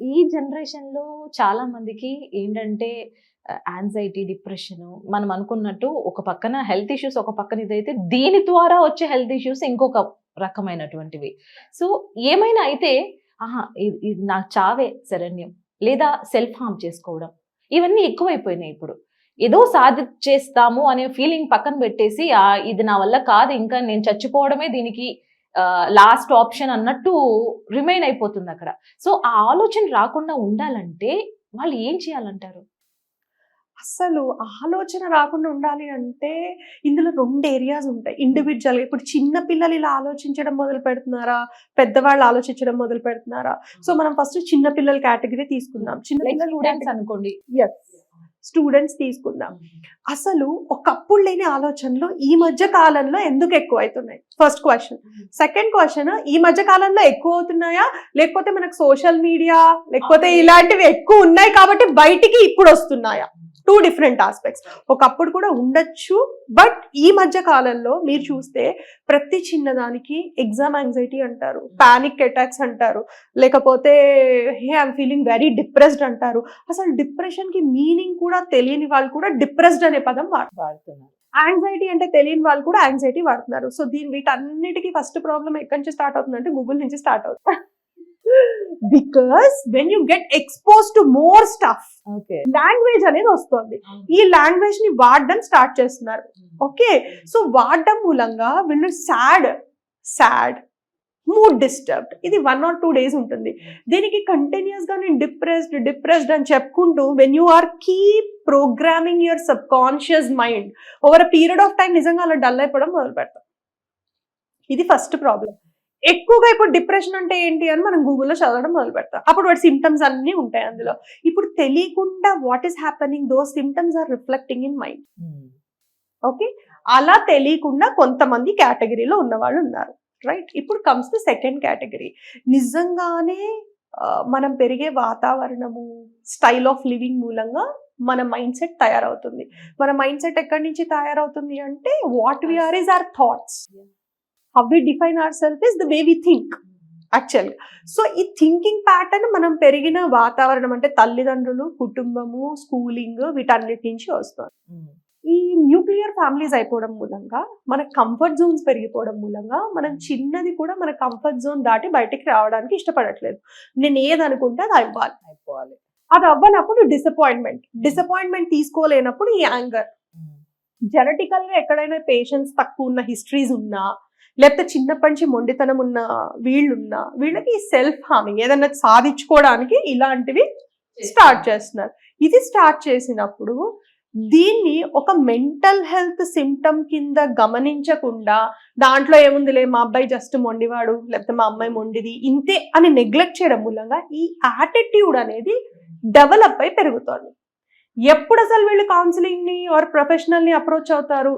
ఈ జనరేషన్లో చాలా మందికి ఏంటంటే యాంగ్జైటీ డిప్రెషన్ మనం అనుకున్నట్టు ఒక పక్కన హెల్త్ ఇష్యూస్ ఒక పక్కన ఇదైతే దీని ద్వారా వచ్చే హెల్త్ ఇష్యూస్ ఇంకొక రకమైనటువంటివి. సో ఏమైనా అయితే ఆహా ఇది ఇది నాకు చావే శరణ్యం లేదా సెల్ఫ్ హామ్ చేసుకోవడం ఇవన్నీ ఎక్కువైపోయినాయి ఇప్పుడు. ఏదో సాధించేస్తాము అనే ఫీలింగ్ పక్కన పెట్టేసి ఇది నా వల్ల కాదు ఇంకా నేను చచ్చిపోవడమే దీనికి లాస్ట్ ఆప్షన్ అన్నట్టు రిమైన్ అయిపోతుంది అక్కడ. సో ఆ ఆలోచన రాకుండా ఉండాలంటే వాళ్ళు ఏం చేయాలంటారు? అసలు ఆలోచన రాకుండా ఉండాలి అంటే ఇందులో రెండు ఏరియాస్ ఉంటాయి. ఇండివిజువల్ ఇప్పుడు చిన్న పిల్లలు ఇలా ఆలోచించడం మొదలు పెడుతున్నారా? పెద్దవాళ్ళు ఆలోచించడం మొదలు పెడుతున్నారా? సో మనం ఫస్ట్ చిన్న పిల్లల కేటగిరీ తీసుకుందాం. చిన్న పిల్లలు అనుకోండి. స్టూడెంట్స్ తీసుకుందాం. అసలు ఒకప్పుడు లేని ఆలోచనలు ఈ మధ్య కాలంలో ఎందుకు ఎక్కువ అవుతున్నాయి ఫస్ట్ క్వశ్చన్ సెకండ్ క్వశ్చన్ ఈ మధ్య కాలంలో ఎక్కువ అవుతున్నాయా? లేకపోతే మనకు సోషల్ మీడియా లేకపోతే ఇలాంటివి ఎక్కువ ఉన్నాయి కాబట్టి బయటికి ఇప్పుడు వస్తున్నాయా? టూ డిఫరెంట్ ఆస్పెక్ట్స్ ఒకప్పుడు కూడా ఉండొచ్చు బట్ ఈ మధ్య కాలంలో మీరు చూస్తే ప్రతి చిన్నదానికి ఎగ్జామ్ యాంగ్జైటీ అంటారు పానిక్ అటాక్స్ అంటారు లేకపోతే hey I'm feeling very depressed అంటారు. అసలు డిప్రెషన్కి మీనింగ్ కూడా తెలియని వాళ్ళు కూడా డిప్రెస్డ్ అనే పదం వాడుతున్నారు. యాంగ్జైటీ అంటే తెలియని వాళ్ళు కూడా యాంగ్జైటీ వాడుతున్నారు. సో దీని వీటన్నిటికీ ఫస్ట్ ప్రాబ్లం ఎక్కడి నుంచి స్టార్ట్ అవుతుంది అంటే గూగుల్ నుంచి స్టార్ట్ అవుతుంది. Because when you get expose to more stuff language అనేది వస్తుంది. ఈ లాంగ్వేజ్ని వాడడం స్టార్ట్ చేస్తున్నారు. ఓకే సో వాడడం మూలంగా వీళ్ళు సాడ్ సాడ్ మూడ్ డిస్టర్బ్డ్ ఇది వన్ ఆర్ టూ డేస్ ఉంటుంది. దీనికి కంటిన్యూస్గా నేను డిప్రెస్డ్ డిప్రెస్డ్ అని చెప్పుకుంటూ when you are keep programming your subconscious mind over a period of time నిజంగా అలా డల్ అయిపోవడం మొదలు పెడతాం ఇది ఫస్ట్ ప్రాబ్లం ఎక్కువగా ఇప్పుడు డిప్రెషన్ అంటే ఏంటి అని మనం గూగుల్లో చదవడం మొదలు పెడతాం అప్పుడు వాటి సిమ్టమ్స్ అన్నీ ఉంటాయి అందులో. ఇప్పుడు తెలియకుండా what is happening those symptoms are reflecting in mind okay అలా తెలియకుండా కొంతమంది కేటగిరీలో ఉన్నవాళ్ళు ఉన్నారు. రైట్ ఇప్పుడు కమ్స్ ద సెకండ్ కేటగిరీ నిజంగానే మనం పెరిగే వాతావరణము స్టైల్ ఆఫ్ లివింగ్ మూలంగా మన మైండ్ సెట్ తయారవుతుంది. మన మైండ్ సెట్ ఎక్కడి నుంచి తయారవుతుంది అంటే what we are is our thoughts how we define our self is the way we think యాక్చువల్గా సో ఈ థింకింగ్ ప్యాటర్న్ మనం పెరిగిన వాతావరణం అంటే తల్లిదండ్రులు కుటుంబము స్కూలింగ్ వీటన్నిటి నుంచి వస్తుంది ఈ న్యూక్లియర్ ఫ్యామిలీస్ అయిపోవడం మూలంగా మన కంఫర్ట్ జోన్స్ పెరిగిపోవడం మూలంగా మనం చిన్నది కూడా మన కంఫర్ట్ జోన్ దాటి బయటికి రావడానికి ఇష్టపడట్లేదు. నేను ఏది అనుకుంటే అది అవ్వాలి. అయిపోవాలి. అది అవ్వనప్పుడు డిసప్పాయింట్మెంట్ డిసప్పాయింట్మెంట్ తీసుకోలేనప్పుడు ఈ యాంగర్ జెనటికల్గా ఎక్కడైనా పేషెన్స్ తక్కువ ఉన్న హిస్టరీస్ ఉన్నా లేకపోతే చిన్నప్పటి నుంచి మొండితనం ఉన్న వీళ్ళు ఉన్నా వీళ్ళకి సెల్ఫ్ హార్మింగ్ ఏదైనా సాధించుకోవడానికి ఇలాంటివి స్టార్ట్ చేస్తున్నారు. ఇది స్టార్ట్ చేసినప్పుడు దీన్ని ఒక మెంటల్ హెల్త్ సిమ్టమ్ కింద గమనించకుండా దాంట్లో ఏముందిలే మా అబ్బాయి జస్ట్ మొండివాడు లేకపోతే మా అమ్మాయి మొండిది ఇంతే అని నెగ్లెక్ట్ చేయడం మూలంగా ఈ యాటిట్యూడ్ అనేది డెవలప్ అయి పెరుగుతోంది. ఎప్పుడు అసలు వీళ్ళు కౌన్సిలింగ్ని ఆర్ ప్రొఫెషనల్ని అప్రోచ్ అవుతారు?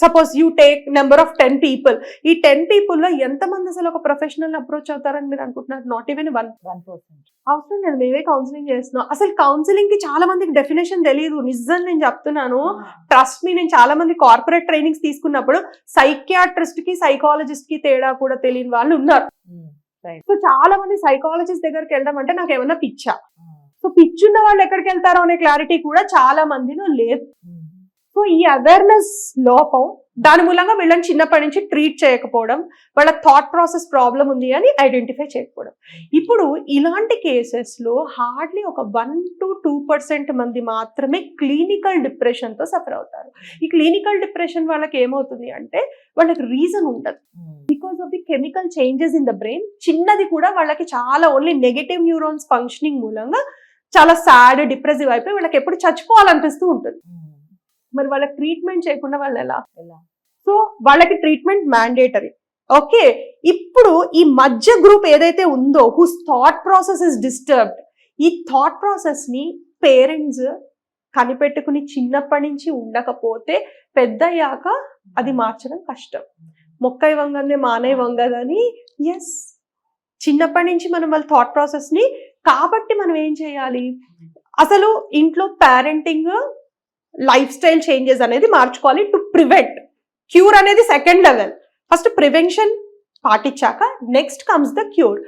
Suppose you take number of ten people ఈ టెన్ పీపుల్లో ఎంతమంది అసలు ఒక ప్రొఫెషనల్ అప్రోచ్ అవుతారని మీరు అనుకుంటున్నారు? Not even one one percent అవసరం లేదు మేమే కౌన్సిలింగ్ చేస్తున్నాం. అసలు కౌన్సిలింగ్కి చాలా మందికి డెఫినేషన్ తెలియదు నిజం నేను చెప్తున్నాను. ట్రస్ట్ మీ నేను చాలా మంది కార్పొరేట్ ట్రైనింగ్స్ తీసుకున్నప్పుడు సైకియాట్రిస్ట్కి సైకాలజిస్ట్కి తేడా కూడా తెలియని వాళ్ళు ఉన్నారు. సో చాలా మంది సైకాలజిస్ట్ దగ్గరికి వెళ్ళడం అంటే నాకు ఏమన్నా పిచ్చా? సో పిచ్చున్న వాళ్ళు ఎక్కడికి వెళ్తారో అనే క్లారిటీ కూడా చాలా మందిలో లేదు. సో ఈ అవేర్నెస్ లోపం దాని మూలంగా వీళ్ళని చిన్నప్పటి నుంచి ట్రీట్ చేయకపోవడం వాళ్ళ థాట్ ప్రాసెస్ ప్రాబ్లం ఉంది అని ఐడెంటిఫై చేయకపోవడం. ఇప్పుడు ఇలాంటి కేసెస్లో హార్డ్లీ ఒక వన్ టు టూ పర్సెంట్ మంది మాత్రమే క్లినికల్ డిప్రెషన్తో సఫర్ అవుతారు. ఈ క్లినికల్ డిప్రెషన్ వాళ్ళకి ఏమవుతుంది అంటే వాళ్ళకి రీజన్ ఉండదు. Because of the chemical changes in the brain చిన్నది కూడా వాళ్ళకి చాలా ఓన్లీ నెగటివ్ న్యూరాన్స్ ఫంక్షనింగ్ మూలంగా చాలా సాడ్ డిప్రెసివ్ అయిపోయి వాళ్ళకి ఎప్పుడు చచ్చిపోవాలనిపిస్తూ ఉంటుంది. మరి వాళ్ళకి ట్రీట్మెంట్ చేయకుండా వాళ్ళు ఎలా? సో వాళ్ళకి ట్రీట్మెంట్ మ్యాండేటరీ ఓకే ఇప్పుడు ఈ మధ్య గ్రూప్ ఏదైతే ఉందో whose thought process is disturbed ఈ థాట్ ప్రాసెస్ని పేరెంట్స్ కనిపెట్టుకుని చిన్నప్పటి నుంచి ఉండకపోతే పెద్దయ్యాక అది మార్చడం కష్టం. మొక్కై వంగందే మానే వంగదని ఎస్ చిన్నప్పటి నుంచి మనం వాళ్ళ థాట్ ప్రాసెస్ని కాబట్టి మనం ఏం చేయాలి? అసలు ఇంట్లో పేరెంటింగ్ లైఫ్ స్టైల్ చేంజెస్ అనేది మార్చుకోవాలి టు ప్రివెంట్ క్యూర్ అనేది సెకండ్ లెవెల్ ఫస్ట్ ప్రివెన్షన్ పాటించాక నెక్స్ట్ కమ్స్ ద క్యూర్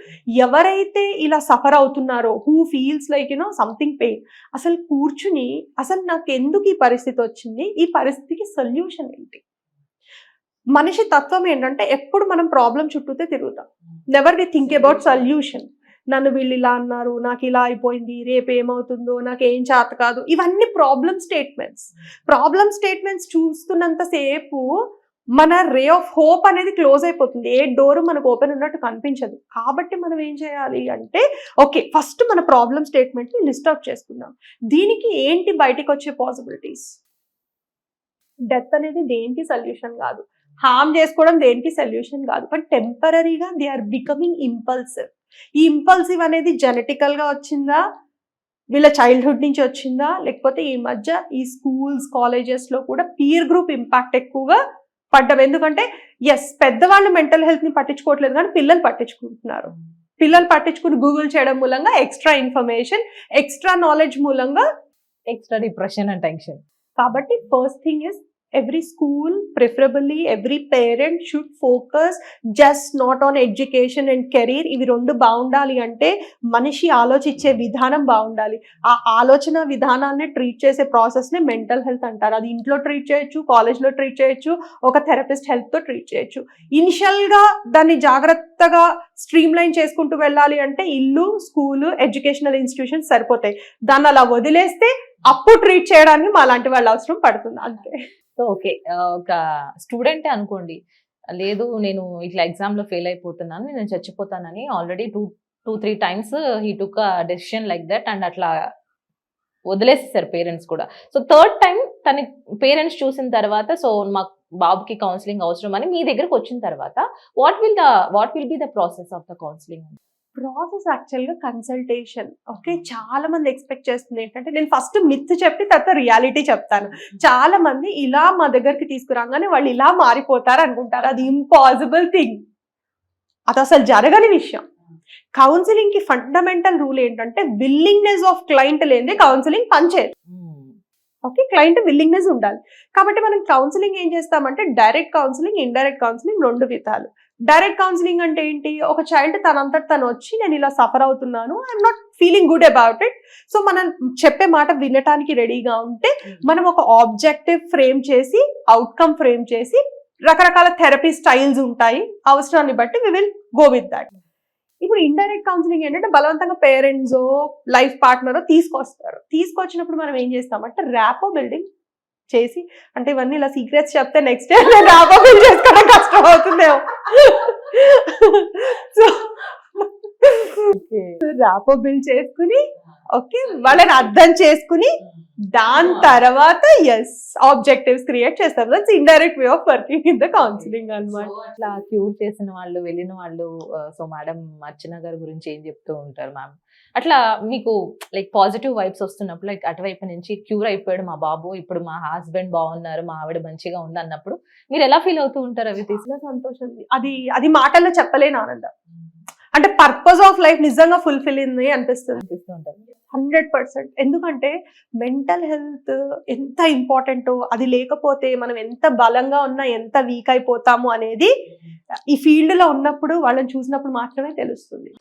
ఎవరైతే ఇలా సఫర్ అవుతున్నారో who feels like you know something pain అసలు కూర్చుని అసలు నాకు ఎందుకు ఈ పరిస్థితి వచ్చింది? ఈ పరిస్థితికి సొల్యూషన్ ఏంటి? మనిషి తత్వం ఏంటంటే ఎప్పుడు మనం ప్రాబ్లం చుట్టూతే తిరుగుతాం. Never we think about solution నన్ను వీళ్ళు ఇలా అన్నారు నాకు ఇలా అయిపోయింది రేపు ఏమవుతుందో నాకు ఏం చేత కాదు. ఇవన్నీ ప్రాబ్లమ్ స్టేట్మెంట్స్ ప్రాబ్లమ్ స్టేట్మెంట్స్ చూస్తున్నంతసేపు మన రే ఆఫ్ హోప్ అనేది క్లోజ్ అయిపోతుంది. ఏ డోర్ మనకు ఓపెన్ ఉన్నట్టు కనిపించదు. కాబట్టి మనం ఏం చేయాలి అంటే ఓకే ఫస్ట్ మన ప్రాబ్లమ్ స్టేట్మెంట్ని లిస్ట్ అవుట్ చేసుకుందాం. దీనికి ఏంటి బయటికి వచ్చే పాసిబిలిటీస్ డెత్ అనేది దేనికి సొల్యూషన్ కాదు. హామ్ చేసుకోవడం దేనికి సొల్యూషన్ కాదు. బట్ టెంపరీగా దే ఆర్ బికమింగ్ ఇంపల్సివ్ ఈ ఇంపల్సివ్ అనేది జెనెటికల్గా వచ్చిందా? వీళ్ళ చైల్డ్హుడ్ నుంచి వచ్చిందా? లేకపోతే ఈ మధ్య ఈ స్కూల్స్ కాలేజెస్లో కూడా పీర్ గ్రూప్ ఇంపాక్ట్ ఎక్కువగా పడ్డం. ఎందుకంటే ఎస్ పెద్దవాళ్ళు మెంటల్ హెల్త్ని పట్టించుకోవట్లేదు కానీ పిల్లలు పట్టించుకుంటున్నారు. పిల్లలు పట్టించుకుని గూగుల్ చేయడం మూలంగా ఎక్స్ట్రా ఇన్ఫర్మేషన్ ఎక్స్ట్రా నాలెడ్జ్ మూలంగా ఎక్స్ట్రా డిప్రెషన్ అండ్ టెన్షన్ కాబట్టి first thing is every school preferably every parent should focus just not on education and career ఇవి రెండు బాగుండాలి అంటే మనిషి ఆలోచించే విధానం బాగుండాలి. ఆ ఆలోచన విధానాన్ని ట్రీట్ చేసే ప్రాసెస్నే మెంటల్ హెల్త్ అంటారు. అది ఇంట్లో ట్రీట్ చేయొచ్చు కాలేజ్లో ట్రీట్ చేయొచ్చు ఒక థెరపిస్ట్ హెల్ప్తో ట్రీట్ చేయొచ్చు. ఇనిషియల్గా దాన్ని జాగ్రత్తగా స్ట్రీమ్ లైన్ చేసుకుంటూ వెళ్ళాలి అంటే ఇల్లు స్కూలు ఎడ్యుకేషనల్ ఇన్స్టిట్యూషన్స్ సరిపోతాయి. దాన్ని అలా వదిలేస్తే అప్పుడు ట్రీట్ చేయడానికి మా లాంటి వాళ్ళ అవసరం పడుతుంది. అంతే. So okay. ఒక స్టూడెంట్ అనుకోండి. లేదు నేను ఇట్లా ఎగ్జామ్లో ఫెయిల్ అయిపోతున్నాను నేను చచ్చిపోతానని already two two three times he took decision like that and అట్లా వదిలేసేసారు పేరెంట్స్ కూడా. సో థర్డ్ టైం తన పేరెంట్స్ చూసిన తర్వాత సో మాకు బాబుకి కౌన్సిలింగ్ అవసరం అని మీ దగ్గరకు వచ్చిన తర్వాత what will the what will be the process of the counselling? Process యాక్చువల్గా కన్సల్టేషన్. ఓకే చాలా మంది ఎక్స్పెక్ట్ చేస్తుంది ఏంటంటే నేను ఫస్ట్ మిత్ చెప్పి తర్వాత రియాలిటీ చెప్తాను. చాలా మంది ఇలా మా దగ్గరికి తీసుకురాగానే వాళ్ళు ఇలా మారిపోతారు అనుకుంటారు. అది ఇంపాసిబుల్ థింగ్ అది అసలు జరగని విషయం. కౌన్సిలింగ్కి ఫండమెంటల్ రూల్ ఏంటంటే విల్లింగ్నెస్ ఆఫ్ క్లయింట్ లేనిదే కౌన్సిలింగ్ పనిచేయదు. ఓకే క్లయింట్ విల్లింగ్నెస్ ఉండాలి. కాబట్టి మనం కౌన్సిలింగ్ ఏం చేస్తామంటే డైరెక్ట్ కౌన్సిలింగ్ ఇండైరెక్ట్ కౌన్సిలింగ్ రెండు విధాలు. డైరెక్ట్ కౌన్సిలింగ్ అంటే ఏంటి? ఒక చైల్డ్ తనంతట తను వచ్చి నేను ఇలా సఫర్ అవుతున్నాను I'm not feeling good about it so మనం చెప్పే మాట వినటానికి రెడీగా ఉంటే మనం ఒక ఆబ్జెక్టివ్ ఫ్రేమ్ చేసి అవుట్కమ్ ఫ్రేమ్ చేసి రకరకాల థెరపీ స్టైల్స్ ఉంటాయి. అవసరాన్ని బట్టి we will go with that ఇప్పుడు ఇండైరెక్ట్ కౌన్సిలింగ్ ఏంటంటే బలవంతంగా పేరెంట్స్ లైఫ్ పార్ట్నర్ తీసుకొస్తారు. తీసుకొచ్చినప్పుడు మనం ఏం చేస్తామంటే ర్యాపో బిల్డింగ్ చేసి అంటే ఇవన్నీ ఇలా సీక్రెట్స్ చెప్తే నెక్స్ట్ డే ర్యాపో బిల్డ్ చేసుకోవడం కష్టం అవుతుందేమో సో ర్యాపో బిల్డ్ చేసుకుని ఓకే వాళ్ళని అర్థం చేసుకుని దాని తర్వాత ఎస్ ఆబ్జెక్టివ్స్ క్రియేట్ చేస్తారు. That's indirect way of working in the counselling అన్నమాట. So, అట్లా క్యూర్ చేసిన వాళ్ళు వెళ్ళిన వాళ్ళు సో మేడం అర్చన గారి గురించి ఏం చెప్తూ ఉంటారు మ్యామ్ అట్లా మీకు లైక్ పాజిటివ్ వైబ్స్ వస్తున్నప్పుడు లైక్ అటువైపు నుంచి క్యూర్ అయిపోయాడు మా బాబు ఇప్పుడు మా హస్బెండ్ బాగున్నారు మా ఆవిడ మంచిగా ఉంది అన్నప్పుడు మీరు ఎలా ఫీల్ అవుతూ ఉంటారు అవి తీసి చాలా సంతోషం. అది అది మాటల్లో చెప్పలేని ఆనందం. అంటే పర్పస్ ఆఫ్ లైఫ్ నిజంగా ఫుల్ఫిల్ అయింది అనిపిస్తుంది. అనిపిస్తూ ఉంటారు హండ్రెడ్ పర్సెంట్. ఎందుకంటే మెంటల్ హెల్త్ ఎంత ఇంపార్టెంటో అది లేకపోతే మనం ఎంత బలంగా ఉన్నా ఎంత వీక్ అయిపోతాము అనేది ఈ ఫీల్డ్లో ఉన్నప్పుడు వాళ్ళని చూసినప్పుడు మాత్రమే తెలుస్తుంది.